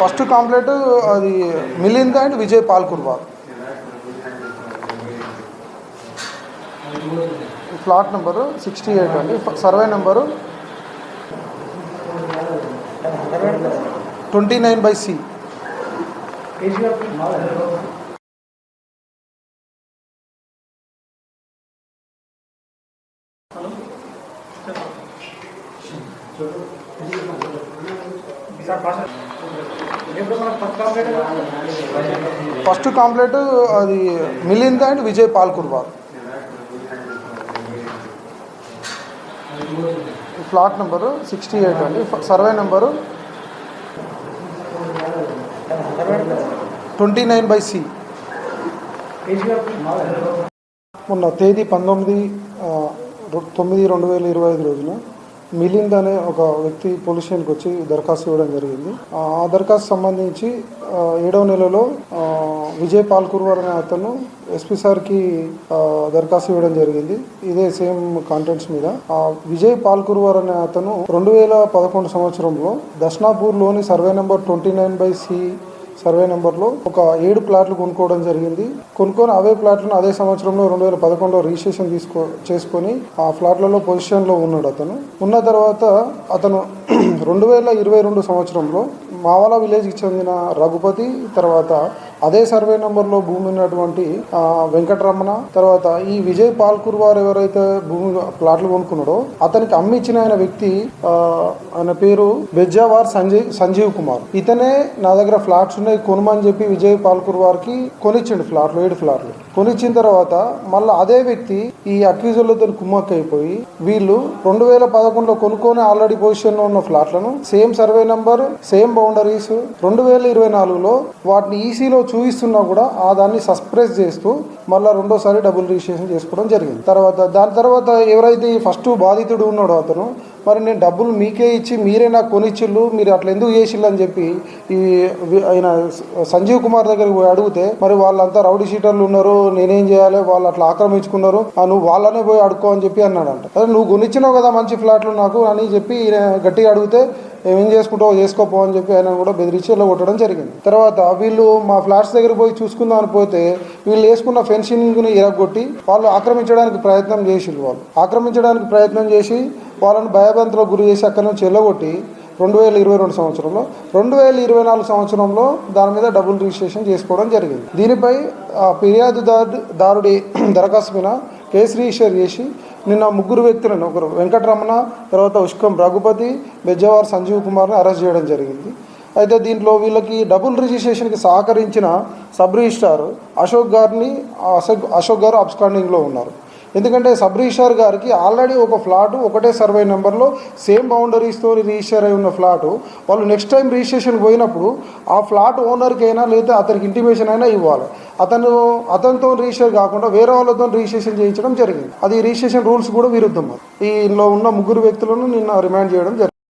First complaint అది Milind and Vijay Palkurva. Flat number sixty eight అండి. Survey number twenty nine by C first complaint అది Milind and Vijay Palkurva flat number sixty eight అండి. Survey number twenty nine by C. మొన్న తేదీ పంతొమ్మిది రొ- తొమ్మిది రెండు వేల ఇరవై ఐదు రోజున మిలింద్ అనే ఒక వ్యక్తి పోలీస్ స్టేషన్కి వచ్చి దరఖాస్తు ఇవ్వడం జరిగింది. ఆ దరఖాస్తు సంబంధించి ఏడవ నెలలో విజయ్ పాల్కుర్వర్ అనే అతను ఎస్పీ సార్కి దరఖాస్తు ఇవ్వడం జరిగింది. ఇదే సేమ్ కాంటెంట్స్ మీద. ఆ విజయ్ పాల్కుర్వర్ అనే అతను రెండు వేల పదకొండు సంవత్సరంలో దర్శనాపూర్లోని survey number twenty nine by C survey నెంబర్లో ఒక ఏడు ప్లాట్లు కొనుక్కోవడం జరిగింది. కొనుక్కొని అవే ప్లాట్లను అదే సంవత్సరంలో రెండు వేల పదకొండులో రిజిస్ట్రేషన్ తీసుకో చేసుకొని ఆ ఫ్లాట్లలో పొజిషన్లో ఉన్నాడు అతను. ఉన్న తర్వాత అతను రెండు వేల ఇరవై రెండు సంవత్సరంలో మావాల విలేజ్కి చెందిన రఘుపతి తర్వాత అదే సర్వే నెంబర్లో భూమి ఉన్నటువంటి వెంకటరమణ తర్వాత ఈ విజయ్ పాల్కూర్ వారు ఎవరైతే భూమి ప్లాట్లు కొనుక్కున్నాడో అతనికి అమ్మిచ్చిన ఆయన వ్యక్తి ఆయన పేరు బెజ్జావార్ సంజయ్ సంజీవ్ కుమార్. ఇతనే నా దగ్గర ఫ్లాట్స్ ఉన్నాయి కొనుమని చెప్పి విజయ్ పాల్కూర్ వారికి కొనిచ్చిండు ఫ్లాట్లు ఏడు ఫ్లాట్లు. కొనిచ్చిన తర్వాత మళ్ళీ అదే వ్యక్తి ఈ అక్యూజర్లతో కుమ్మక్క అయిపోయి వీళ్ళు రెండు వేల పదకొండులో కొనుక్కొని ఆల్రెడీ పొజిషన్లో ఉన్న ఫ్లాట్లను same survey number same boundaries రెండు వేల ఇరవై నాలుగులో వాటిని ఈసీలో చూపిస్తున్నా కూడా ఆ దాన్ని సస్ప్రెస్ చేస్తూ మళ్ళీ రెండోసారి డబుల్ రిజిస్ట్రేషన్ చేసుకోవడం జరిగింది. తర్వాత దాని తర్వాత ఎవరైతే ఫస్ట్ బాధితుడు ఉన్నాడో అతను మరి నేను డబ్బులు మీకే ఇచ్చి మీరే నాకు కొనిచ్చిళ్ళు మీరు అట్లా ఎందుకు చేసిళ్ళు అని చెప్పి ఈ ఆయన సంజీవ్ కుమార్ దగ్గరికి పోయి అడిగితే మరి వాళ్ళంతా రౌడీ షీటర్లు ఉన్నారు నేనేం చేయాలి వాళ్ళు అట్లా ఆక్రమించుకున్నారు నువ్వు వాళ్ళనే పోయి అడుక్కో అని చెప్పి అన్నాడంట. అదే నువ్వు కొనిచ్చినావు కదా మంచి ఫ్లాట్లు నాకు అని చెప్పి గట్టిగా అడిగితే ఏం చేసుకుంటావో చేసుకోపో అని చెప్పి ఆయన కూడా బెదిరించి ఇలా కొట్టడం జరిగింది. తర్వాత వీళ్ళు మా ఫ్లాట్స్ దగ్గర పోయి చూసుకుందాం అని పోతే వీళ్ళు వేసుకున్న ఫెన్సింగ్ని ఇరగొట్టి వాళ్ళు ఆక్రమించడానికి ప్రయత్నం చేసిండ్రు వాళ్ళు. ఆక్రమించడానికి ప్రయత్నం చేసి వాళ్ళని భయభ్రాంతులకు గురి చేసి అక్కడి నుంచి వెళ్ళగొట్టి రెండు వేల ఇరవై రెండు సంవత్సరంలో రెండు వేల ఇరవై నాలుగు సంవత్సరంలో దాని మీద డబుల్ రిజిస్ట్రేషన్ చేసుకోవడం జరిగింది. దీనిపై ఆ ఫిర్యాదుదారు దారుడి దరఖాస్తు మీద కేసు రిజిస్టర్ చేసి నిన్న ముగ్గురు వ్యక్తులను ఒకరు వెంకటరమణ తర్వాత ఉష్కం రఘుపతి బెజ్జవార్ సంజీవ్ కుమార్ని అరెస్ట్ చేయడం జరిగింది. అయితే దీంట్లో వీళ్ళకి డబుల్ రిజిస్ట్రేషన్కి సహకరించిన సబ్ రిజిస్ట్రార్ అశోక్ గారిని అశోక్ అశోక్ గారు అబ్స్కాండింగ్లో ఉన్నారు. ఎందుకంటే సబ్ రిజిస్టార్ గారికి ఆల్రెడీ ఒక ఫ్లాట్ ఒకటే సర్వే నెంబర్లో సేమ్ బౌండరీస్తో రిజిస్టర్ అయి ఉన్న ఫ్లాటు. వాళ్ళు నెక్స్ట్ టైం రిజిస్ట్రేషన్ పోయినప్పుడు ఆ ఫ్లాట్ ఓనర్కి అయినా లేదా అతనికి ఇంటిమేషన్ అయినా ఇవ్వాలి. అతను అతనితో రిజిస్టర్ కాకుండా వేరే వాళ్ళతో రిజిస్ట్రేషన్ చేయించడం జరిగింది. అది రిజిస్ట్రేషన్ రూల్స్ కూడా విరుద్ధం. ఈ ఇందులో ఉన్న ముగ్గురు వ్యక్తులను నిన్న రిమాండ్ చేయడం జరిగింది.